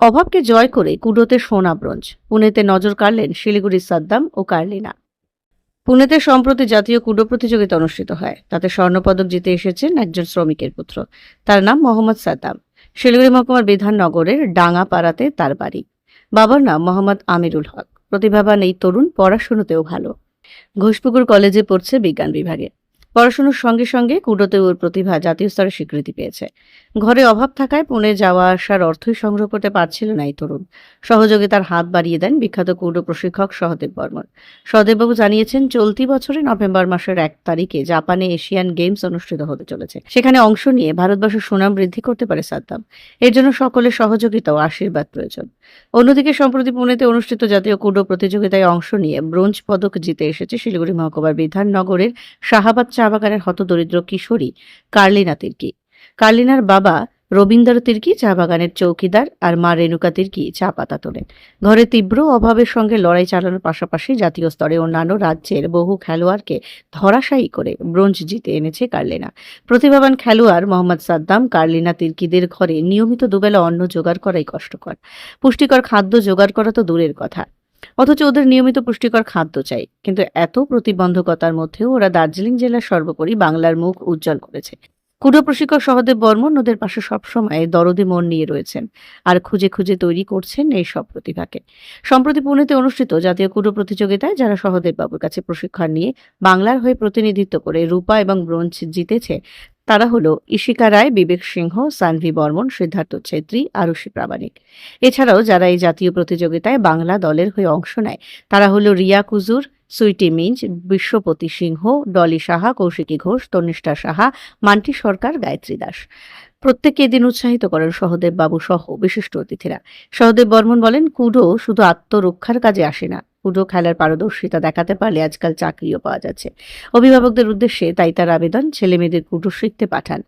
অভাবকে জয় করে কুডোতে সোনা ব্রোঞ্জ। পুনেতে নজর কাড়লেন শিলিগুড়ির সাদ্দাম ও কার্লিনা। পুনেতে সম্প্রতি জাতীয় কুডো প্রতিযোগিতা অনুষ্ঠিত হয়। তাতে স্বর্ণপদক জিতে এসেছেন একজন শ্রমিকের পুত্র। তার নাম মোহাম্মদ সাদ্দাম। শিলিগুড়ি মহকুমার বিধাননগরের ডাঙ্গাপাড়াতে তার বাড়ি। বাবার নাম মোহাম্মদ আমিরুল হক। প্রতিভাবান এই তরুণ পড়াশুনোতেও ভালো। ঘোষপুকুর কলেজে পড়ছে বিজ্ঞান বিভাগে। পড়াশোনার সঙ্গে সঙ্গে কুডোতে ওর প্রতিভা জাতীয় স্তরে স্বীকৃতি পেয়েছে। ঘরে অভাব থাকায় পুনে যাওয়া আসার অর্থই সংগ্রহ করতে পারছিল না এই তরুণ। সহযোগিতার হাত বাড়িয়ে দেন বিখ্যাত কুডো প্রশিক্ষক সহদেব বর্মন। সহদেববাবু জানিয়েছেন, চলতি বছরে নভেম্বর মাসের এক তারিখে জাপানে এশিয়ান গেমস অনুষ্ঠিত হতে চলেছে। সেখানে অংশ নিয়ে ভারতবর্ষের সুনাম বৃদ্ধি করতে পারে সাদ্দাম। এর জন্য সকলের সহযোগিতা ও আশীর্বাদ প্রয়োজন। অন্যদিকে, সম্প্রতি পুনেতে অনুষ্ঠিত জাতীয় কুডো প্রতিযোগিতায় অংশ নিয়ে ব্রোঞ্জ পদক জিতে এসেছে শিলিগুড়ি মহকুমার বিধাননগরের শাহাবাদ চা বাগানের হতদরিদ্র কিশোরী কার্লিনা তির্কি। কার্লিনার বাবা রবীন্দ্র তির্কি চা বাগানের চৌকিদার আর মা রেণুকা তির্কি চা পাতা তোলেন। ঘরে তীব্র অভাবের সঙ্গে লড়াই চালানোর পাশাপাশি জাতীয় স্তরে অন্যান্য রাজ্যের বহু খেলোয়াড়কে ধরাশায়ী করে ব্রোঞ্জ জিতে এনেছে কার্লিনা। প্রতিভাবান খেলোয়াড় মোহাম্মদ সাদ্দাম কার্লিনা তির্কিদের ঘরে নিয়মিত দুবেলা অন্ন জোগাড় করাই কষ্টকর। পুষ্টিকর খাদ্য জোগাড় করা তো দূরের কথা। অথচ ওদের নিয়মিত পুষ্টিকর খাদ্য চাই। কিন্তু এত প্রতিবন্ধকতার মধ্যেও ওরা দার্জিলিং জেলার সর্বোপরি বাংলার মুখ উজ্জ্বল করেছে। কুডো প্রশিক্ষক সহদেব বর্মন ওদের পাশে সবসময় দরদে মন নিয়ে রয়েছেন আর খুঁজে খুঁজে তৈরি করছেন এই সব প্রতিভাকে। সম্প্রতি পুনেতে অনুষ্ঠিত জাতীয় কুডো প্রতিযোগিতায় যারা সহদেব বাবুর কাছে প্রশিক্ষণ নিয়ে বাংলার হয়ে প্রতিনিধিত্ব করে রূপা এবং ব্রোঞ্জ জিতেছে তারা হলো ইশিকা রায়, বিবেক সিংহ, সানভি বর্মন, সিদ্ধার্থ ছেত্রী আরুষি প্রামাণিক। এছাড়াও যারা এই জাতীয় প্রতিযোগিতায় বাংলা দলের হয়ে অংশ নেয়, তারা হলো রিয়া কুজুর, সুইটি মিঞ্জ বিশ্বপতি সিংহ, ডলি সাহা, কৌশিকী ঘোষ, তনিষ্ঠা সাহা, মান্টি সরকার, গায়ত্রী দাস। প্রত্যেককে এদিন উৎসাহিত করেন সহদেব বাবু সহ বিশিষ্ট অতিথিরা। সহদেব বর্মন বলেন, কুডো শুধু আত্মরক্ষার কাজে আসে না কুডো খেলার পারদর্শিতা দেখাতে পারলে আজকাল চাকরিও পাওয়া যাচ্ছে। অভিভাবকদের উদ্দেশ্যে তাই তার আবেদন ছেলে মেয়েদের কুডো শিখতে পাঠান।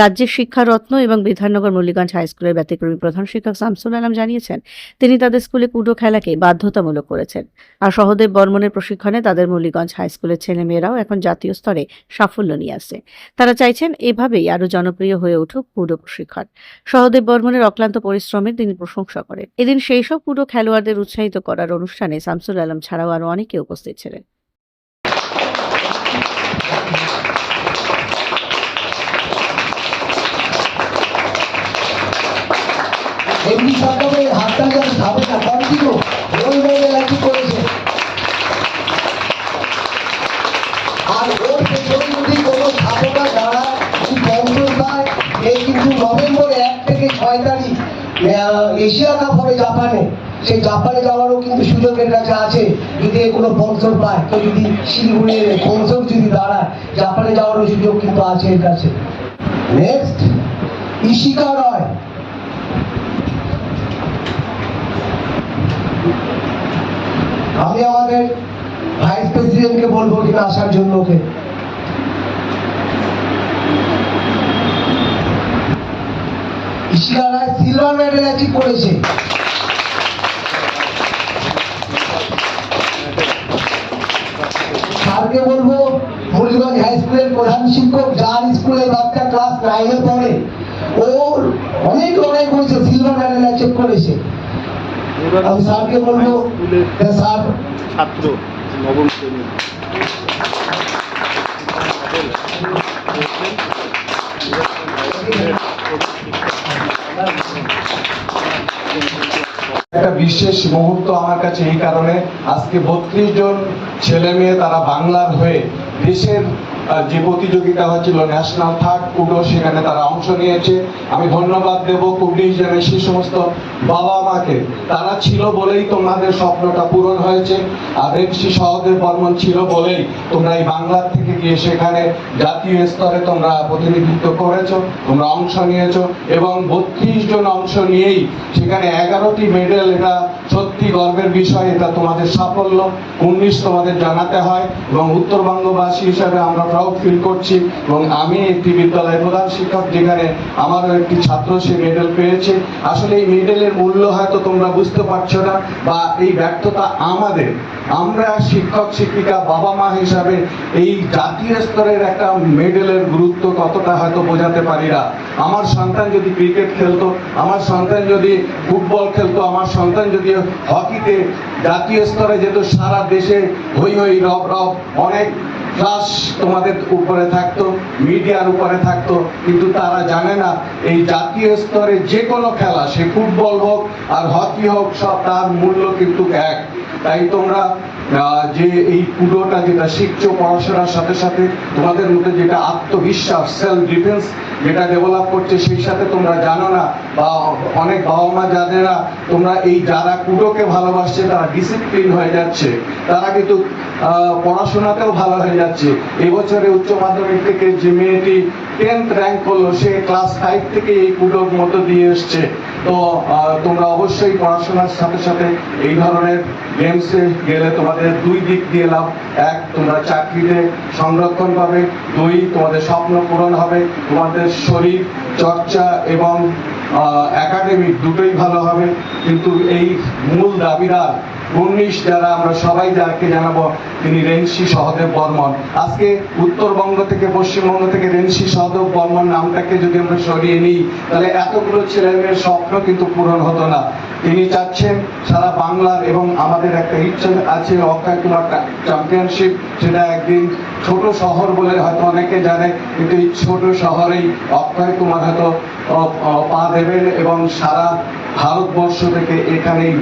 রাজ্যের শিক্ষারত্ন এবং বিধাননগর মল্লিগঞ্জ হাই স্কুলের ব্যতিক্রমী প্রধান শিক্ষক শামসুল আলম জানিয়েছেন, তিনি তাদের স্কুলে কুডো খেলাকে বাধ্যতামূলক করেছেন। আর সহদেব বর্মনের প্রশিক্ষণে তাদের মল্লিগঞ্জ হাই স্কুলের ছেলেমেয়েরাও এখন জাতীয় স্তরে সাফল্য নিয়ে আসছে। তারা চাইছেন এভাবেই আরও জনপ্রিয় হয়ে উঠুক কুডো প্রশিক্ষণ। সহদেব বর্মনের অক্লান্ত পরিশ্রমের তিনি প্রশংসা করেন। এদিন সেই সব কুডো খেলোয়াড়দের উৎসাহিত করার অনুষ্ঠানে শামসুল আলম ছাড়াও আরও অনেকে উপস্থিত ছিলেন। আর যদি কোনো কিন্তু নভেম্বর এক থেকে ছয় তারিখ এশিয়া কাপ হবে জাপানে। সেই জাপানে যাওয়ারও কিন্তু সুযোগ এর কাছে আছে। যদি কোনো স্পন্সর পায় যদি শিলিগুড়ির স্পন্সর যদি দাঁড়ায়, জাপানে সুযোগ কিন্তু আছে এর কাছে। নেক্সট আমি আমাদের ভাইস প্রেসিডেন্টকে বলব কিনা আসার জন্য ওকে। Ishika Roy silver medal achieve করেছে। স্যারকে বলব? মুরলিগঞ্জ হাই স্কুলের প্রধান শিক্ষক যার স্কুলে বাচ্চা ক্লাস নাইনে পড়ে। ও অনেক লড়াই করেছে সিলভার মেডেল অ্যাচিভ করেছে। আমি স্যারকে বলব স্যার ছাত্র নবম শ্রেণি একটা বিশেষ মুহূর্ত আমার কাছে এই কারণে আজকে বত্রিশ জন ছেলে মেয়ে তারা বাংলার হয়ে দেশের যে প্রতিযোগিতা হয়েছিল ন্যাশনাল থার্ড কুডো সেখানে তারা অংশ নিয়েছে। আমি ধন্যবাদ দেব হিসেবে সেই সমস্ত বাবা মাকে। তারা ছিল বলেই তোমাদের স্বপ্নটা পূরণ হয়েছে। আর এমসি সহদেব বর্মন ছিল বলেই তোমরা এই বাংলার থেকে গিয়ে সেখানে জাতীয় স্তরে তোমরা প্রতিনিধিত্ব করেছ, তোমরা অংশ নিয়েছো এবং বত্রিশ জন অংশ নিয়েই সেখানে এগারোটি মেডেল, এটা সত্যি গর্বের বিষয়, এটা তোমাদের সাফল্য। উনিশ তোমাদের জানাতে হয় এবং উত্তরবঙ্গবাসী হিসাবে আমরা প্রাউড ফিল করছি এবং আমি একটি বিদ্যালয়ের প্রধান শিক্ষক যেখানে আমারও একটি ছাত্র সে মেডেল পেয়েছে। আসলে এই মেডেলের মূল্য হয়তো তোমরা বুঝতে পারছ না বা এই ব্যর্থতা আমাদের। আমরা শিক্ষক, শিক্ষিকা, বাবা মা হিসাবে এই জাতীয় স্তরের একটা মেডেলের গুরুত্ব কতটা হয়তো বোঝাতে পারি না। আমার সন্তান যদি ক্রিকেট খেলতো, আমার সন্তান যদি ফুটবল খেলতো, আমার সন্তান যদি হকিতে জাতীয় স্তরে যেত, সারা দেশে হই হই রব রব অনেক ক্লাস তোমাদের উপরে থাকতো, মিডিয়ার উপরে থাকতো, কিন্তু তারা জানে না, এই জাতীয় স্তরে যে কোনো খেলা, সে ফুটবল হোক আর হকি হোক, সব তার মূল্য কিন্তু এক। তাই তোমরা যে এই পুরোটা যেটা শিখছো পড়াশোনার সাথে সাথে তোমাদের মধ্যে যেটা আত্মবিশ্বাস সেলফ ডিফেন্স যেটা ডেভেলপ করছে, সেই সাথে তোমরা জানো না, বা অনেক বাবা মা যাদেরা তোমরা এই যারা কুটোকে ভালোবাসছে, তারা ডিসিপ্লিন হয়ে যাচ্ছে। তারা কিন্তু পড়াশোনাতেও ভালো হয়ে যাচ্ছে। এবছরে উচ্চ মাধ্যমিক থেকে যে মেয়েটি টেন্থ র্যাঙ্ক করল, সে ক্লাস ফাইভ থেকে এই কুটোর মতো দিয়ে এসছে। তো তোমরা অবশ্যই পড়াশোনার সাথে সাথে এই ধরনের গেমসে গেলে তোমাদের দুই দিক দিয়ে লাভ। এক, তোমরা চাকরিতে সংরক্ষণ পাবে। দুই, তোমাদের স্বপ্ন পূরণ হবে। তোমাদের শরীর, চর্চা এবং একাডেমিক দুটোই ভালো হবে। কিন্তু এই মূল দাবিদার উনিশ যারা আমরা সবাই যাকে জানাব, তিনি রেনসি সহদেব বর্মন। আজকে উত্তরবঙ্গ থেকে, পশ্চিমবঙ্গ থেকে রেনসি সহদেব বর্মন নামটাকে যদি আমরা সরিয়ে নিই, তাহলে এতগুলো ছেলে মেয়ের স্বপ্ন কিন্তু পূরণ হতো না। তিনি চাচ্ছেন সারা বাংলার এবং আমাদের একটা ইচ্ছা আছে অক্ষয় কুমার চ্যাম্পিয়নশিপ সেটা একদিন ছোট শহর বলে হয়তো অনেকে জানে, কিন্তু এই ছোট শহরেই অক্ষয় কুমার হয়তো পা দেবেন এবং সারা ভারতবর্ষ থেকে এখানেই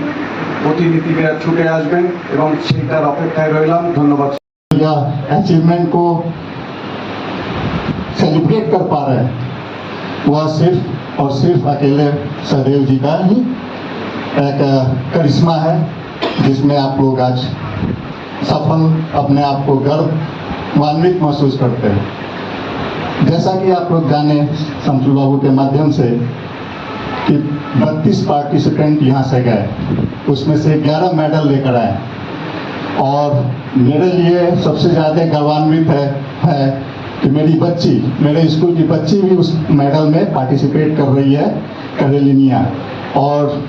প্রতিনিধিরা ছুটে আসবেন এবং সেইটার অপেক্ষায় রইলাম ধন্যবাদ या अचीवमेंट को सेलिब्रेट कर पा रहे हैं वह सिर्फ और सिर्फ अकेले सहदेव जी का ही एक अ, करिश्मा है जिसमें आप लोग आज सफल अपने आप को गर्वान्वित महसूस करते हैं जैसा कि आप लोग जाने शमसुल बाबू के माध्यम से कि 32 पार्टिसिपेंट यहाँ से गए। उसमें से 11 मेडल लेकर आए। और मेरे लिए सबसे ज़्यादा गौरवान्वित है, है कि मेरी बच्ची मेरे स्कूल की बच्ची भी उस मेडल में पार्टिसिपेट कर रही है करेलिनिया। और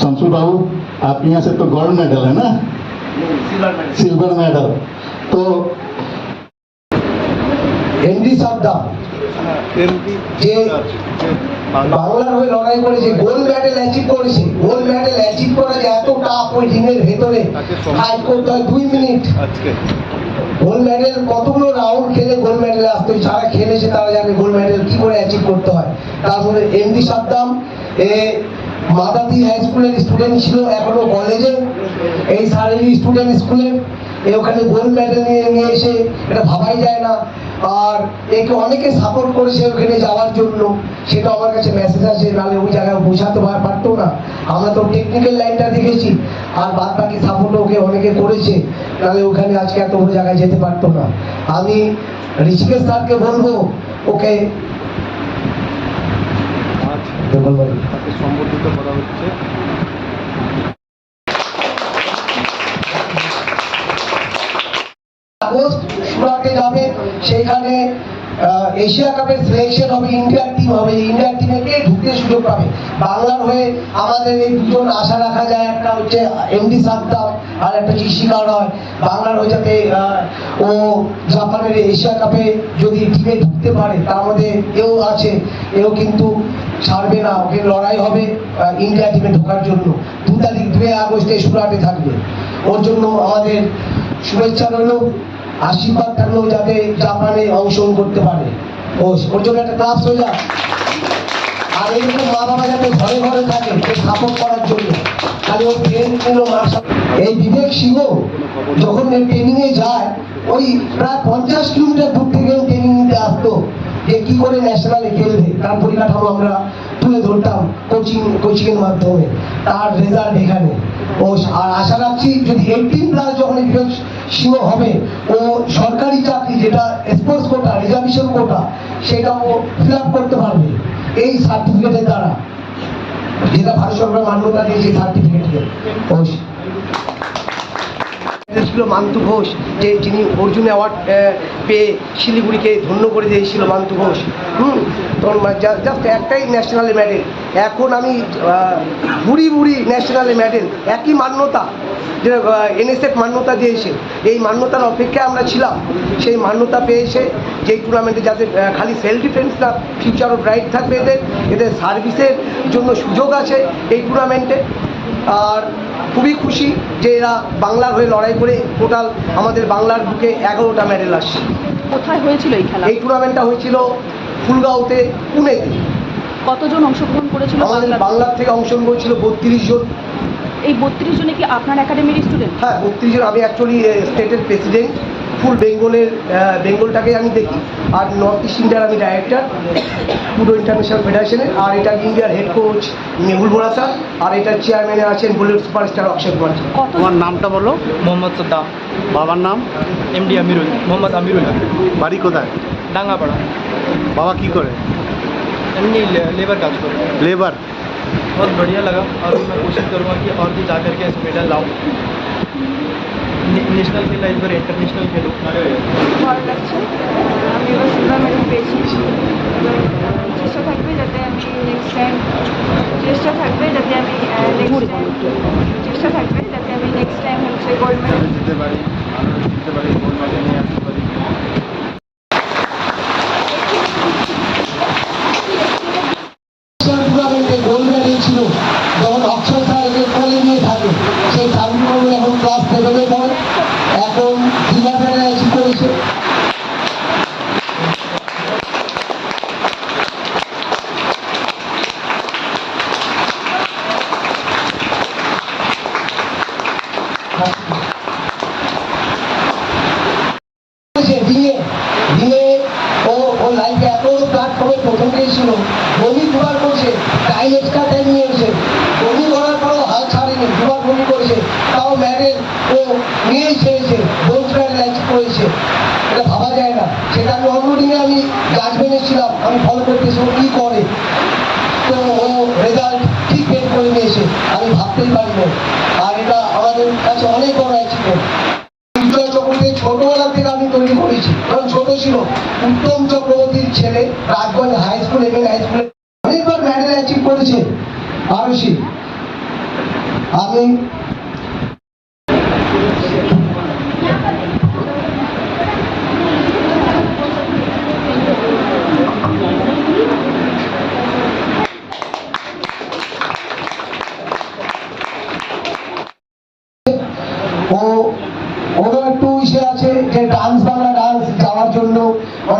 शमसू बाबू आपके यहाँ से तो गोल्ड मेडल है ना? Silver medal. तो हिंदी शब्द যে বাংলার হয়ে লড়াই করেছে গোল্ড মেডেল অ্যাচিভ করেছে। গোল্ড মেডেল অ্যাচিভ করা যে এত টাফ ওই রিংয়ের ভেতরে। করতে হয় দুই মিনিট গোল্ড মেডেল কতগুলো রাউন্ড খেলে গোল্ড মেডেল আসতো যারা খেলেছে তারা জানে গোল্ড মেডেল কি করে অ্যাচিভ করতে হয়। তারপরে এমডি সাদ্দাম এ মাদাতি হাই স্কুলের স্টুডেন্ট ছিল এখনও কলেজে এই সারেরই স্টুডেন্ট স্কুলের এ ওখানে গোল্ড মেডেল নিয়ে নিয়ে এসে এটা ভাবাই যায় না। আর একে অনেকে সাপোর্ট করেছে ওখানে যাওয়ার জন্য। সেটা আমার কাছে মেসেজ আছে নাহলে ওই জায়গায় বোঝাতে পারতো না। আমরা তো টেকনিক্যাল লাইনটা দেখেছি। আর বাদ বাকি সাপোর্ট ওকে অনেকে করেছে। নাহলে ওখানে আজকে এত বড় জায়গায় যেতে পারতো না। আমি ঋষিকেশ স্যারকে বলব ওকে? আজ তাকে সম্বর্ধিত করা হচ্ছে। এশিয়া কাপের সিলেকশন হবে ইন্ডিয়ার টিম হবে। ইন্ডিয়ার টিমে কে ঢুকতে সুযোগ পাবে? বাংলার হয়ে আমাদের এই দুজন আশা রাখা যায়। একটা হচ্ছে এমডি সাদ্দাম আর একটা কৃষিকার হয় বাংলার হয়ে যাতে ও জাপানের এশিয়া কাপে যদি টিমে ঢুকতে পারে, তার মধ্যে এও আছে। এও কিন্তু ছাড়বে না। ওকে লড়াই হবে ইন্ডিয়া টিমে ঢোকার জন্য। দু তারিখ দুই আগস্টে সুরাটে থাকবে। ওর জন্য আমাদের শুভেচ্ছা রইল। আশীর্বাদ থাকলেও যাতে জাপানে অংশগ্রহণ করতে পারে। ও ওর জন্য একটা ক্লাস হয়ে যাক। আর এরকম মা বাবা যাতে ঘরে ঘরে থাকে সাপোর্ট করার জন্য। খালি ওর ট্রেন এই বিবেক সিংহ যখন ট্রেনিং এ যায়, ওই প্রায় পঞ্চাশ কিলোমিটার দূর থেকে ট্রেনিং নিতে আসতো। যে কি করে ন্যাশনালে খেলবে, তার পরিকাঠামো আমরা তুলে ধরতাম কোচিং কোচিং এর মাধ্যমে। তার রেজাল্ট এখানে। ও আর আশা রাখছি যদি এইটিন প্লাস যখন সিংহ হবে। ও সরকারি চাকরি যেটা স্পোর্টস কোটা রিজার্ভেশন কোটা সেটা ও ফিল করতে পারবে এই সার্টিফিকেটের দ্বারা। যেটা ভারত সরকার মান্যতা দিয়েছে সার্টিফিকেটকে ছিল মান্তু ঘোষ, যে যিনি অর্জুন অ্যাওয়ার্ড পেয়ে শিলিগুড়িকে ধন্য করে দিয়েছিল মান্তু ঘোষ। হুম তখন জাস্ট একটাই ন্যাশনাল মেডেল এখন আমি ভুড়ি ভুড়ি ন্যাশনাল মেডেল একই মান্যতা, যে এনএসএফ মান্যতা দিয়েছে। এই মান্যতার অপেক্ষায় আমরা ছিলাম। সেই মান্যতা পেয়েছে, যেই টুর্নামেন্টে যাতে খালি সেলফ ডিফেন্স না ফিউচার অফ রাইট থাকবে এদের এদের সার্ভিসের জন্য সুযোগ আছে এই টুর্নামেন্টে আর খুবই খুশি যে এরা বাংলার হয়ে লড়াই করে টোটাল আমাদের বাংলার বুকে এগারোটা মেডেল আসছে। কোথায় হয়েছিল এই খেলা? এই টুর্নামেন্টটা হয়েছিল ফুলগাঁওতে পুনেতে। কতজন অংশগ্রহণ করেছিল? আমাদের বাংলার? বাংলার থেকে অংশগ্রহণ করেছিল বত্রিশ জন। এই বত্রিশ জনে কি আপনার একাডেমির স্টুডেন্ট হ্যাঁ বত্রিশ জন। আমি অ্যাকচুয়ালি স্টেটের প্রেসিডেন্ট ফুল বেঙ্গলের বেঙ্গলটাকে আমি দেখি আর নর্থ ইস্ট ইন্ডিয়ার আমি ডাইরেক্টর পুরো ইন্টারন্যাশনাল ফেডারেশনের আর এটা ইন্ডিয়ার head coach Mehul Bora sir আর এটার চেয়ারম্যানে আছেন বলিউড সুপারস্টার অক্ষয় কুমার জি। কত তোমার নামটা বলো মোহাম্মদ সাদ্দাম বাবার নাম এমডি আমিরুল মোহাম্মদ আমিরুল হক বাড়ি কোথায় ডাঙ্গাপাড়া বাবা কি করে एमनी लेबर काज करो লেবার बहुत बढ़िया लगा और मैं कोशिश करूँगा कि और भी जा करके ऐसे मेडल लाऊँ ন্যাশনাল খেলা একবার ইন্টারন্যাশনাল খেলো। ভালো লাগছে। আমি এবার পেয়েছি। চেষ্টা থাকবে যাতে আমি নেক্সট টাইম চেষ্টা থাকবে যাতে আমি নেক্সট টাইম চেষ্টা থাকবে যাতে আমি নেক্সট টাইম হচ্ছে গোল্ড মেডেল জিতে পারি আমরা জিততে পারি গোল্ড মেডেল নিয়ে আসতে পারি প্ল্যাটফর্মে প্রথম গিয়েছিল বমি দুবার করছে টাইম এক্সট্রা টাইম নিয়েছে বমি করার পরেও হাল ছাড়েনি, দুবার বমি করেছে। তাও মেডেল ও নিয়েই ছেড়েছে ব্রোঞ্জ মেডেল করেছে। এটা ভাবা যায় না। সেটা আমি আমি গাছবেনে ছিলাম, আমি ফলো করতেছি ও কী করে? তো ও রেজাল্ট ঠিক বের করে নিয়েছে, আমি ভাবতেই পারিনি। আর এটা আমাদের কাছে অনেক বড় অ্যাচিভমেন্ট ছোটবেলা থেকে আমি তৈরি করেছি। কারণ ছোট ছিল, উত্তম চক্রবর্তীর ছেলে রাজগঞ্জ হাই স্কুল এবং হাই স্কুলে অনেকবার মেডেল অ্যাচিভ করেছে আরসি আমি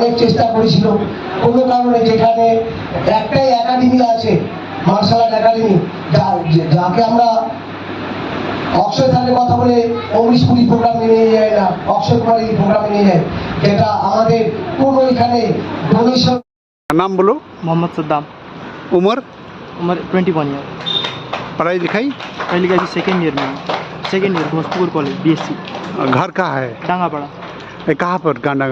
অনেক চেষ্টা করেছিল কোনো কারণে যেখানে একটাই একাডেমি আছে মার্শাল আর্ট একাডেমি যাকে আমরা অক্ষয় স্যারের কথা বলে অমৃশ পুরী প্রোগ্রামে নিয়ে যায় না অক্ষয় কুমার এই প্রোগ্রামে নিয়ে যায় যেটা আমাদের কোনো এখানে ডোনেশন नाम बोलो मोहम्मद सद्दाम उम्र उम्र ट्वेंटी वन ईयर पढ़ाई लिखाई पहले का सेकेंड ईयर में second year Ghoshpur college B S C घर कहाँ है डांगापाड़ा ए, कहाँ पर गांडा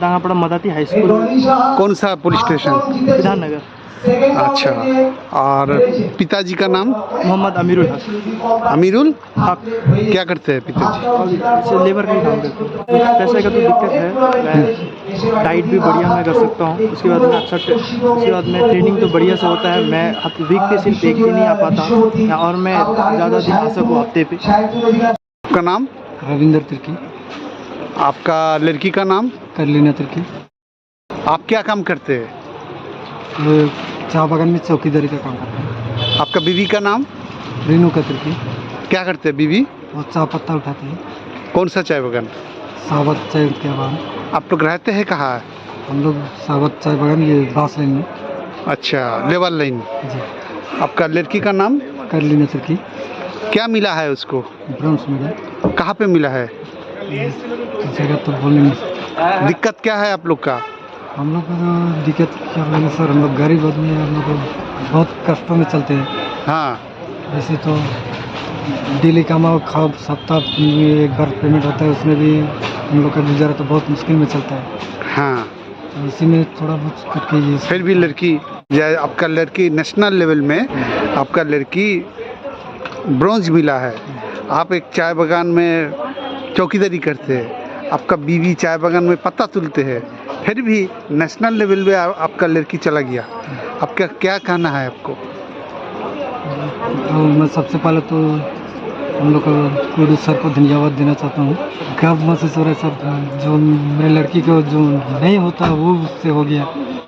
गाँ पड़ा डांगापाड़ा मदाती हाई स्कूल कौन सा पुलिस स्टेशन विधाननगर। अच्छा और पिताजी का नाम? मोहम्मद अमीरुल हक। अमीरुल? हक क्या करते हैं पिताजी? लेबर का काम करते हैं। पैसे का तो दिक्कत है। मैं डाइट भी बढ़िया मैं कर सकता हूँ। उसके बाद में अच्छा उसके बाद में ट्रेनिंग तो बढ़िया से होता है। मैं वीक पे सिर्फ़ एक दिन ही आ पाता और मैं ज़्यादा दिन आ सकूँ हफ़्ते पे। आपका नाम? रविंदर तिर्की। आपका लड़की का नाम? करलीना तिर्की आप क्या काम करते हैं? चाह बागान में चौकीदारी का काम करते हैं। आपका बीवी का नाम? रेनू का तिर्की क्या करते हैं बीवी? वो चाह पत्ता उठाते हैं। कौन सा चाय बगान? सावत चाय के बागान। आप लोग रहते हैं कहाँ? हम लोग सावत चाय बागान ये बास लाइन में। अच्छा लेवल लाइन। जी। आपका लड़की का नाम? कर लेना तिर्की क्या मिला है उसको? ब्रॉन्ज मिला। कहाँ पे मिला है? जगह तो बोलने नहीं दिक्कत क्या है आप लोग का? हम लोग को तो दिक्कत क्या बोलेंगे सर हम लोग गरीब आदमी हैं हम लोग को बहुत कष्टों में चलते हैं। हाँ। वैसे तो डेली कमाओ खाओ सप्ताह में एक बार पेमेंट होता है उसमें भी हम लोग का गुजारा तो बहुत मुश्किल में चलता है। हाँ। तो इसी में थोड़ा बहुत करके ये फिर भी लड़की जय आपका लड़की नेशनल लेवल में आपका लड़की ब्रॉन्ज मिला है। आप एक चाय बागान में चौकीदारी करते हैं। आपका बीवी चाय बगान में पत्ता तुलते हैं। फिर भी नेशनल लेवल पे आपका लड़की चला गया। आपका क्या कहना है आपको? तो मैं सबसे पहले तो हम लोग को सर को धन्यवाद देना चाहता हूँ। गर्व महसूस हो रहा है सर? जो मेरे लड़की को जो नहीं होता, वो उससे हो गया।